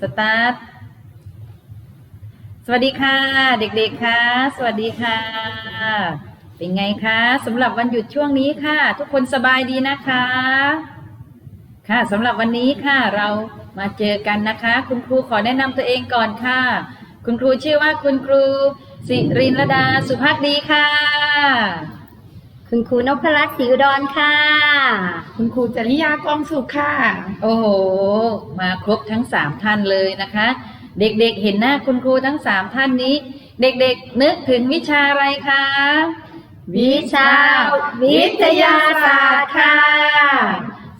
สตาร์ท สวัสดีค่ะ เด็กๆค่ะ สวัสดีค่ะ เป็นไงคะสำหรับวันหยุดช่วงนี้ค่ะ ทุกคนสบายดีนะคะ ค่ะสำหรับวันนี้ค่ะ เรามาเจอกันนะคะ คุณครูขอแนะนำตัวเองก่อนค่ะ คุณครูชื่อว่าคุณครูสิรินลดาสุภาคดีค่ะ คุณครูนพรัตน์ศรีอุดรค่ะ คุณครูจริยากองสุขค่ะ โอ้โห มาครบทั้งสามท่านเลยนะคะ เด็กๆเห็นหน้าคุณครูทั้งสามท่านนี้ เด็กๆนึกถึงวิชาอะไรคะ วิชา วิทยาศาสตร์ค่ะ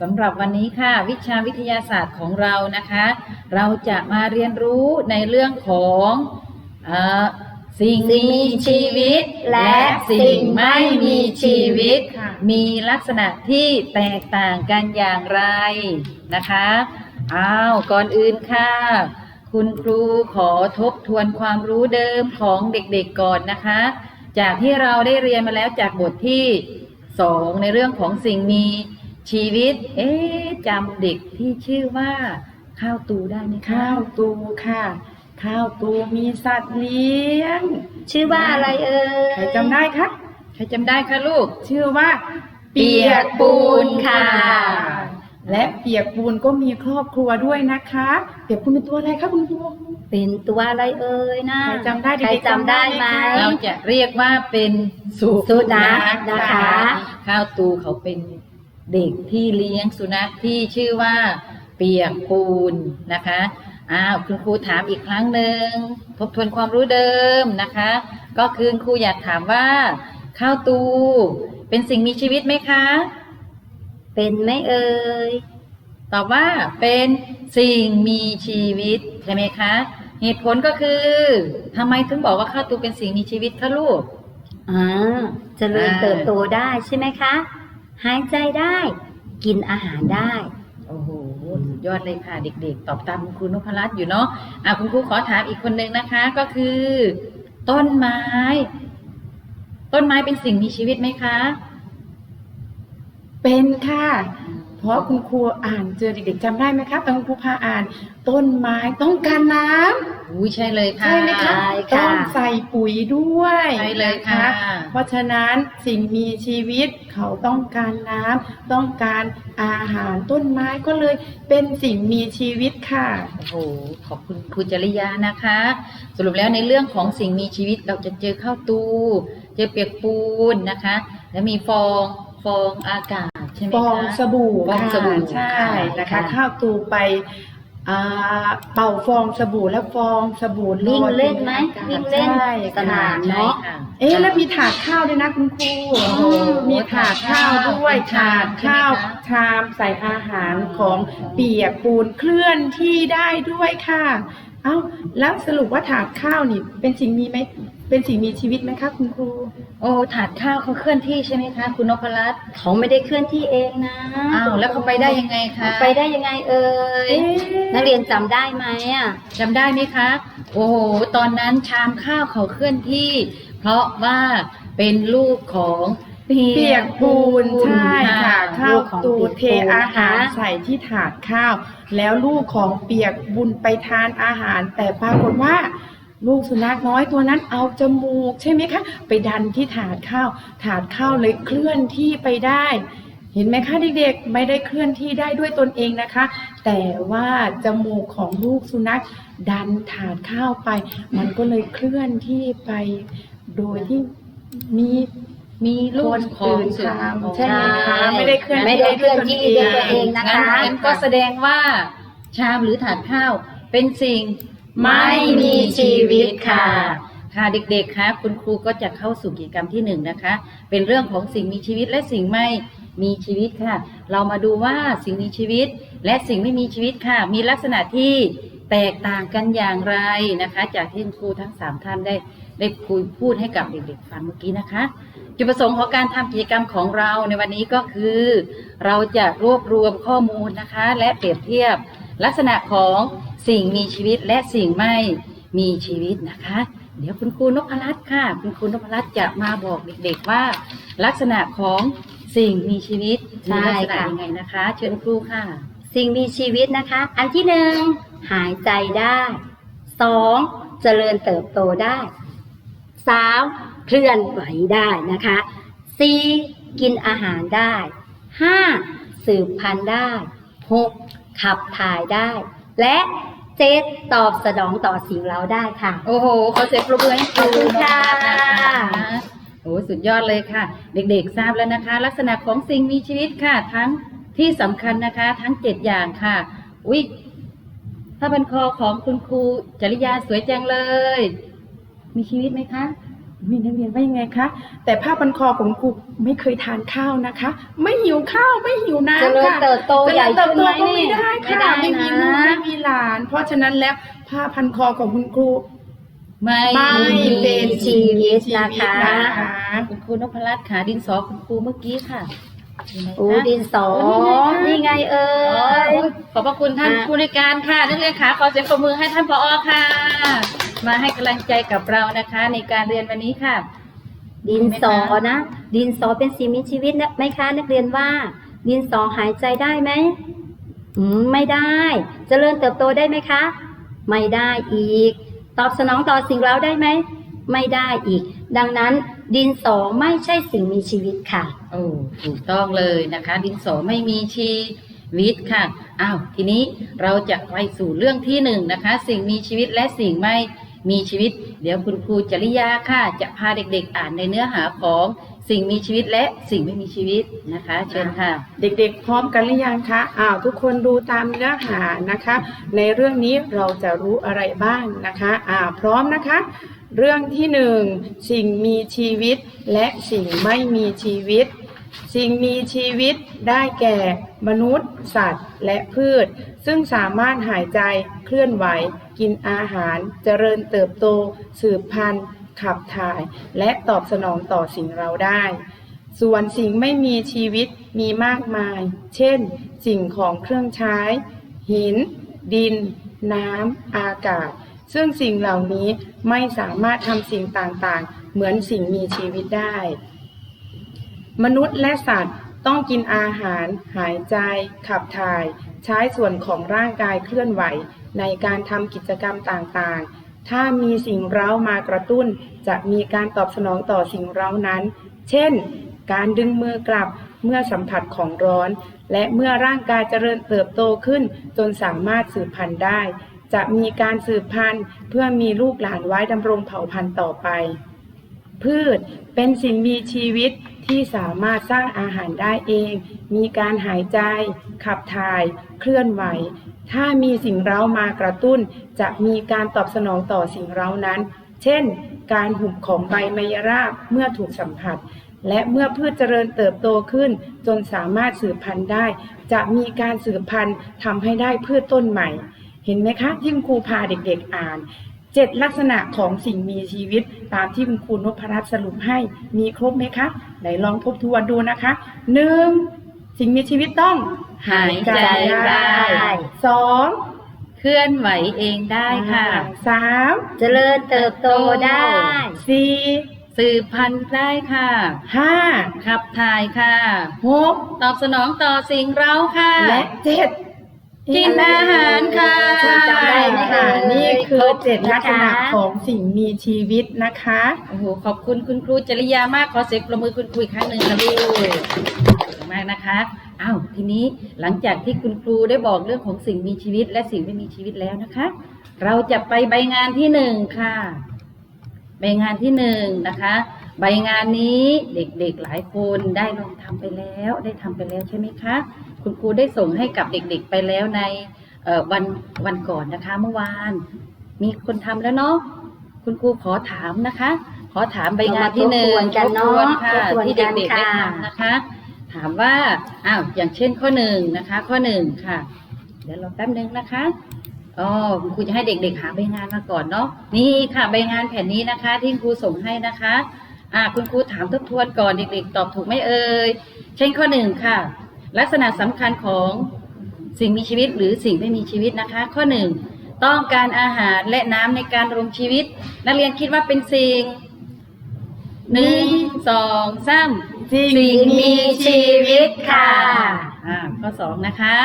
สำหรับวันนี้ค่ะ วิชาวิทยาศาสตร์ของเรานะคะ เราจะมาเรียนรู้ในเรื่องของเออ สิ่งมีชีวิตและสิ่งไม่มีชีวิตค่ะมีลักษณะที่แตกต่างกันอย่างไรนะคะ อ้าว ก่อนอื่นค่ะ คุณครูขอทบทวนความรู้เดิมของเด็กๆก่อนนะคะ จากที่เราได้เรียนมาแล้วจากบทที่สองในเรื่องของสิ่งมีชีวิต เอ๊ะจำเด็กที่ชื่อว่า ข้าวตูได้ไหมคะข้าวตูค่ะ ข้าวตูมีสัตว์เลี้ยง ชื่อว่าอะไรเอ่ยใครจำได้คะใครจำได้คะลูก ชื่อว่า เปียกปูนค่ะ และเปียกปูนก็มีครอบครัวด้วยนะคะ เปียกปูนเป็นตัวอะไรคะคุณครูเป็นตัวอะไรเอ่ยนะใครจำได้ใครเด็กๆจำได้ไหมจำได้ไหมเราจะเรียกว่าเป็นสุสุนัขนะคะ ข้าวตูเขาเป็นเด็กที่เลี้ยงสุนัขที่ชื่อว่าเปียกปูนนะคะ อ้าวคุณครูถามอีกครั้งหนึ่งทบทวนความรู้เดิมนะคะ ก็คือครูอยากถามว่า ข้าวตู เป็นสิ่งมีชีวิตไหมคะ เป็นไหมเอ่ยตอบว่าเป็นสิ่งมีชีวิตใช่ไหมคะ เหตุผลก็คือทำไมถึงบอกว่าข้าวตูเป็นสิ่งมีชีวิตคะลูกอ่าเริญอ่าเติบโตได้ใช่ไหมคะ หายใจได้ กินอาหารได้ ยอดเลยค่ะเด็กๆ ตอบตามคุณครูนพรัตน์อยู่เนาะอะคุณครูขอถามอีกคนนึงนะคะ ก็คือ ต้นไม้ ต้นไม้เป็นสิ่งมีชีวิตไหมคะ เป็นค่ะ เพราะคุณครูอ่านเจอเด็กๆจำได้ไหมคะตอนคุณครูพาอ่าน ต้นไม้ต้องการน้ำอุ้ยใช่เลยค่ะใช่ไหมคะใช่ค่ะต้องใส่ปุ๋ยด้วยใช่เลยค่ะ นเพราะฉะนั้นสิ่งมีชีวิตเขาต้องการน้ำต้องการอาหารต้นไม้ก็เลยเป็นสิ่งมีชีวิตค่ะ โอ้โหขอบคุณครูจริยานะคะ สรุปแล้วในเรื่องของสิ่งมีชีวิตเราจะเจอข้าวตู เจอเปียกปูนนะคะ และมีฟองฟองอากาศ ใช่ไหมฟคะองสบู่ฟองสบู่ค่ะใช่นะคะค่ะข้าวตูไปอ่าเป่าฟองสบู่แล้วฟองสบู่ลอยวิ่งเล่นไหมบอากาศวิ่งเล่นใช่สนามใช่เนาะ ค่ะ เอ๊ะแล้วมีถาดข้าวด้วยนะคุณครูโอ้โหมีถาดข้าวด้วยถาถาดดข้าข้าววใช่ไหมคะชามใส่อาหารของเปียกปูนเคลื่อนที่ได้ด้วยค่ะ เอ้าแล้วสรุปว่าถาดข้าวนี่เป็นสิ่งมีไหม เป็นสิ่งมีชีวิตไหมคะคุณครู โอ้ถาดข้าวเขาเคลื่อนที่ใช่ไหมคะ คุณนพรัตน์เขาไม่ได้เคลื่อนที่เองนะอ้าวแล้วเขาไปได้ยังไงคะไปได้ยังไงเอ่ยเอ๊ะนักเรียนจำได้ไหมอะ จำได้ไหมคะ โอ้โหตอนนั้นชามข้าวเขาเคลื่อนที่ เพราะว่าเป็นลูกของเปียกปูนใช่ค่ะ ข้าลูวกของตูเปียกเทปูนอานะคะหารใส่ที่ถาดข้าว แล้วลูกของเปียกบุญไปทานอาหาร แต่ปรากฏว่า ลูกสุนัขน้อยตัวนั้นเอาจมูกใช่ไหมคะ ไปดันที่ถาดข้าว ถาดข้าวเลยเคลื่อนที่ไปได้ เห็นไหมคะเด็กๆไม่ได้เคลื่อนที่ได้ด้วยตนเองนะคะ แต่ว่าจมูกของลูกสุนัขดันถาดข้าวไป มันก็เลยเคลื่อนที่ไป โดยที่มีมีลูกคนของอื่นสุนัขทำใช่ไหมคะไม่ได้เคลื่อนไม่ได้เคลื่อนที่ด้วยตัวเองนะงั้นคะงั้นก็แสดงว่าชามหรือถาดข้าวเป็นสิ่ง ไม่มีชีวิตค่ะ ค่ะเด็กๆคะคุณครูก็จะเข้าสู่กิจกรรมที่หนึ่งนะคะ เป็นเรื่องของสิ่งมีชีวิตและสิ่งไม่มีชีวิตค่ะ เรามาดูว่าสิ่งมีชีวิตและสิ่งไม่มีชีวิตค่ะ มีลักษณะที่แตกต่างกันอย่างไรนะคะ จากที่คุณครูทั้งสามท่านได้ได้คุยพูดให้กับเด็กๆฟังเมื่อกี้นะคะ จุดประสงค์ของการทำกิจกรรมของเราในวันนี้ก็คือ เราจะรวบรวมข้อมูลนะคะ และเปรียบเทียบ ลักษณะของสิ่งมีชีวิตและสิ่งไม่มีชีวิตนะคะ เดี๋ยวคุณครูนพรัตน์ค่ะ คุณครูนพรัตน์จะมาบอกเด็กๆว่า ลักษณะของสิ่งมีชีวิตมีลักษณะใช่ค่ะยังไงนะคะ เชิญครูค่ะ สิ่งมีชีวิตนะคะ อันที่หนึ่งหายใจได้สองเจริญเติบโตได้สามเคลื่อนไหวได้นะคะสี่กินอาหารได้ห้าสืบพันธุ์ได้หก ขับถ่ายได้ และเจ็ดตอบสนองต่อสิ่งเราได้ค่ะ โอ้โหขอเสียงปรบมือให้ครูขอบคุณค่ะนะคะโอ้สุดยอดเลยค่ะ เด็กๆทราบแล้วนะคะ ลักษณะของสิ่งมีชีวิตค่ะ ทั้งที่สำคัญนะคะ ทั้งเจ็ดอย่างค่ะอุ๊ยผ้าพันคอของคุณครูจริยาสวยจังเลย มีชีวิตไหมคะ มีนักเรียนว่ายังไงคะ แต่ผ้าพันคอของครูไม่เคยทานข้าวนะคะ ไม่หิวข้าวไม่หิวน้ำเจริญค่ะเติบโตใหญ่เจริญเติบโตขึ้นไหมก็ไม่ได้ไม่ค่ะได้ไม่มีนะลูกไม่มีหลาน เพราะฉะนั้นแล้วผ้าพันคอของคุณครูไม่ไม่เป็นชีวิตนะคะนะคะคุณครูนพรัตน์ค่ะดินสอคุณครูเมื่อกี้ค่ะเห็นไหมคะ โอ้ดินสอโอ้นี่นี่ไงไงเอ่โอ้ยยขอบพระคุณท่านอะผู้ในวยการค่ะนักเรียนขาขอเสียงปรบมือให้ท่านผอค่ะ มาให้กำลังใจกับเรานะคะ ในการเรียนวันนี้ค่ะ ดินสอนะ ดินสอเป็นสิ่งมีชีวิตนะไหมคะ นักเรียนว่า ดินสอหายใจได้ไหมอืมไม่ได้เจริญเติบโตได้ไหมคะ ไม่ได้อีก ตอบสนองต่อสิ่งเราได้ไหมไม่ได้อีก ดังนั้นดินสอไม่ใช่สิ่งมีชีวิตค่ะ โอ้ถูกต้องเลยนะคะ ดินสอไม่มีชีวิตค่ะอ้าวทีนี้เราจะไปสู่เรื่องที่หนึ่งนะคะ สิ่งมีชีวิตและสิ่งไม่ มีชีวิต เดี๋ยวคุณครูจริยาค่ะ จะพาเด็กๆ อ่านในเนื้อหาของสิ่งมีชีวิตและสิ่งไม่มีชีวิตนะคะ เชิญค่ะ เด็กๆ พร้อมกันหรือยังคะอ้าวทุกคนดูตามเนื้อหานะคะ ในเรื่องนี้เราจะรู้อะไรบ้างนะคะอ่าพร้อมนะคะ เรื่องที่หนึ่งสิ่งมีชีวิตและสิ่งไม่มีชีวิต สิ่งมีชีวิตได้แก่มนุษย์ สัตว์ และพืช ซึ่งสามารถหายใจเคลื่อนไหว กินอาหาร เจริญเติบโต สืบพันธุ์ ขับถ่าย และตอบสนองต่อสิ่งเราได้ ส่วนสิ่งไม่มีชีวิตมีมากมาย เช่น สิ่งของเครื่องใช้ หิน ดิน น้ำ อากาศ ซึ่งสิ่งเหล่านี้ไม่สามารถทำสิ่งต่างๆ เหมือนสิ่งมีชีวิตได้ มนุษย์และสัตว์ต้องกินอาหาร หายใจ ขับถ่าย ใช้ส่วนของร่างกายเคลื่อนไหว ในการทำกิจกรรมต่างๆ ถ้ามีสิ่งเร้ามากระตุ้น จะมีการตอบสนองต่อสิ่งเร้านั้น เช่น การดึงมือกลับเมื่อสัมผัสของร้อน และเมื่อร่างกายเจริญเติบโตขึ้น จนสามารถสืบพันธุ์ได้ จะมีการสืบพันธุ์ เพื่อมีลูกหลานไว้ดำรงเผ่าพันธุ์ต่อไป พืชเป็นสิ่งมีชีวิตที่สามารถสร้างอาหารได้เอง มีการหายใจ ขับถ่าย เคลื่อนไหว ถ้ามีสิ่งเร้ามากระตุ้น จะมีการตอบสนองต่อสิ่งเร้านั้น เช่น การหุบของใบไมยราบเมื่อถูกสัมผัส และเมื่อพืชเจริญเติบโตขึ้น จนสามารถสืบพันธุ์ได้ จะมีการสืบพันธุ์ทำให้ได้พืชต้นใหม่ เห็นไหมคะที่คุณครูพาเด็กๆอ่าน เจ็ดลักษณะของสิ่งมีชีวิต ตามที่คุณครูนพรัตน์สรุปให้มีครบไหมคะไหนลองทบทวนดูนะคะหนึ่งสิ่งมีชีวิตต้องหายใจได้สองเคลื่อนไหวเองได้ค่ะสามเจริญเติบโตได้สี่สืบพันธุ์ได้ค่ะห้าขับถ่ายค่ะหกตอบสนองต่อสิ่งเราค่ะ และเจ็ด กินอาหารค่ะจำได้ไหมค่ะเอ่ยนี่คือเจ็ดครบนะคะลักษณะของสิ่งมีชีวิตนะคะโอ้โหขอบคุณคุณครูจริยามากขอเสียงประมือคุณครูอีกครั้งหนึ่งค่ะลูกขอบคุณมากนะคะอ้าวทีนี้หลังจากที่คุณครูได้บอกเรื่องของสิ่งมีชีวิต และสิ่งไม่มีชีวิตแล้วนะคะ เราจะไปใบงานที่หนึ่งค่ะ ใบงานที่หนึ่งนะคะ ใบงานนี้เด็กๆหลายคนได้ลองทำไปแล้ว ได้ทำไปแล้วใช่ไหมคะ คุณครูได้ส่งให้กับเด็กๆไปแล้วในเอ่อวันวันก่อนนะคะ เมื่อวาน มีคนทำแล้วเนาะคุณครูขอถามนะคะ ขอถามใบงานที่หนึ่งเรามาทบทวนกันเนอะทบทวนค่ะทบทวนที่กันเด็กๆได้ค่ะทำนะคะ ถามว่าอ้าวอย่างเช่นข้อหนึ่งนะคะ ข้อหนึ่งค่ะ เดี๋ยวรอแป๊บนึงนะคะอ๋อคุณครูจะให้เด็กๆหาใบงานมาก่อนเนาะนี่ค่ะใบงานแผ่นนี้นะคะ ที่ครูส่งให้นะคะอ่าคุณครูถามทบทวนก่อนเด็กๆตอบถูกไหมเอ่ยเช่นข้อหนึ่งค่ะ ลักษณะสำคัญของสิ่งมีชีวิตหรือสิ่งไม่มีชีวิตนะคะ ข้อหนึ่งต้องการอาหารและน้ำในการดำรงชีวิต นักเรียนคิดว่าเป็นสิ่งหนึ่งสองสามสิ่งมีชีวิตค่ะค่ะอ่าข้อสองนะคะ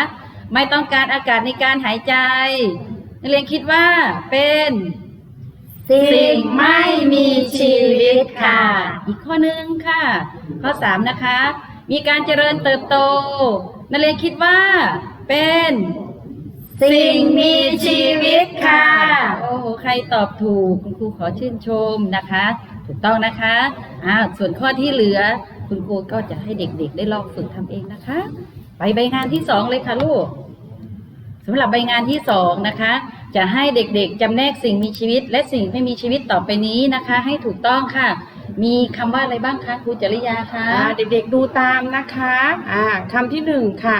ไม่ต้องการอากาศในการหายใจ นักเรียนคิดว่าเป็นสิ่งไม่มีชีวิตค่ะ อีกข้อหนึ่งค่ะ ข้อสามนะคะ มีการเจริญเติบโตนักเรียนคิดว่า เป็น สิ่งมีชีวิตค่ะ โอ้โหใครตอบถูกคุณครูขอชื่นชมนะคะ ถูกต้องนะคะอ้าวส่วนข้อที่เหลือ คุณครูก็จะให้เด็กๆ ได้ลองฝึกทำเองนะคะ ไปใบงานที่สองเลยค่ะลูกสำหรับใบงานที่สองนะคะ จะให้เด็กๆจำแนกสิ่งมีชีวิต และสิ่งไม่มีชีวิตต่อไปนี้นะคะ ให้ถูกต้องค่ะ มีคำว่าอะไรบ้างคะครูจริยาคะอ่าเด็กๆดูตามนะคะอ่าคำที่หนึ่งค่ะ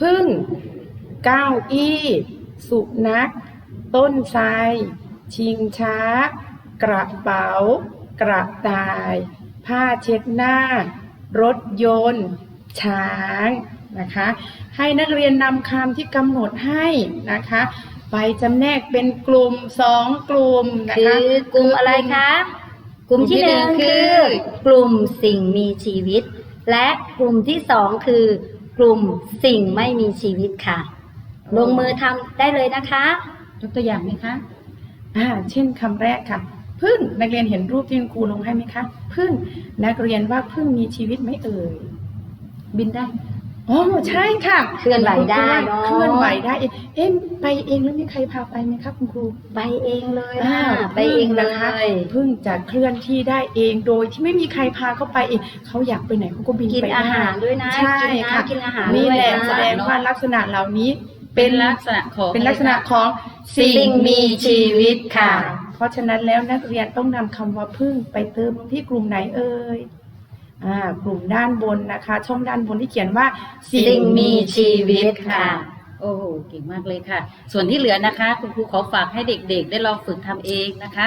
พึ่ง เก้าอี้ สุนัข ต้นไทรชิงช้า กระเป๋า กระต่าย ผ้าเช็ดหน้า รถยนต์ ช้างนะคะ ให้นักเรียนนำคำที่กำหนดให้นะคะ ไปจำแนกเป็นกลุ่มสองกลุ่มนะคืคะอกลุ่มอะไรคะ กลุ่มที่หนึ่งคือกลุ่มสิ่งมีชีวิต และกลุ่มที่สองคือกลุ่มสิ่งไม่มีชีวิตค่ะ ลงมือทำได้เลยนะคะยกตัวอย่างไหมคะอ่าเช่นคำแรกค่ะพึ่งนักเรียนเห็นรูปที่คุณครูลงให้ไหมคะพึ่งนักเรียนว่าพึ่งมีชีวิตไหมเอ่ยบินได้ อ๋อใช่ค่ะเคลื่อนไหวได้เนอะ เคลื่อนไหวได้เองเอ๊ะไปเองแล้วมีใครพาไปไหมคะคุณครู ไปเองเลยอ่าค่ะไปเองเลนะคะยพึ่งจะเคลื่อนที่ได้เองโดยที่ไม่มีใครพาเขาไปเองเขาอยากไปไหนเขาก็บินกินไปได้อาหารด้วยนะใช่กินค่ะน้ำกินอาหารนี่ด้วยแหละนะ แสดงว่าลักษณะเหล่านี้เป็เป็นนลักษณะของเป็นลักษณะอไรคของสิ่งมีชีวิตค่ะค่ะ เพราะฉะนั้นแล้วนักเรียนต้องนำคำว่าพึ่งไปเติมลงที่กลุ่มไหนเอ่ย อ่ากลุ่มด้านบนนะคะ ช่องด้านบนที่เขียนว่าสิ่งมีชีวิตค่ะ โอ้โหเก่งมากเลยค่ะ ส่วนที่เหลือนะคะ คุณครูขอฝากให้เด็กๆ ได้ลองฝึกทำเองนะคะ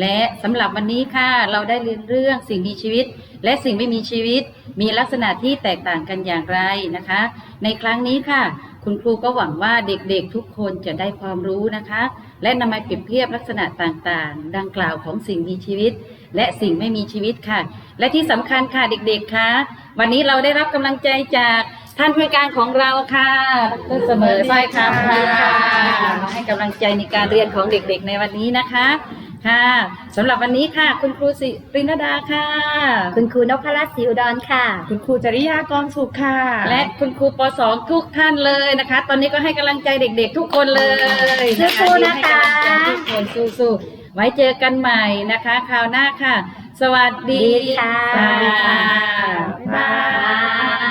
และสำหรับวันนี้ค่ะ เราได้เรียนเรื่องสิ่งมีชีวิต และสิ่งไม่มีชีวิต มีลักษณะที่แตกต่างกันอย่างไรนะคะ ในครั้งนี้ค่ะ คุณครูก็หวังว่าเด็กๆ ทุกคนจะได้ความรู้นะคะ และนำมาเปรียบเทียบลักษณะต่างๆ ดังกล่าวของสิ่งมีชีวิต และสิ่งไม่มีชีวิตค่ะ และที่สำคัญค่ะเด็กๆคะวันนี้เราได้รับกำลังใจจากท่านผู้การของเราค่ะดรเสมอสร้อยคำค่ะมาให้กำลังใจในการเรียนของเด็กๆ ในวันนี้นะคะค่ะสำหรับวันนี้ค่ะ คุณครูสิรินดาค่ะ คุณครูนพรัตน์ศรีอุดรค่ะ คุณครูจริยากรสุขค่ะ และคุณครูป .2 ทุกท่านเลยนะคะ ตอนนี้ก็ให้กำลังใจเด็กๆ ทุกคนเลยสู้ๆนะคะให้กำลังใจทุกคนสู้ๆ ไว้เจอกันใหม่นะคะคราวหน้าค่ะ สวัสดีค่ะค่ะบ๊ายบาย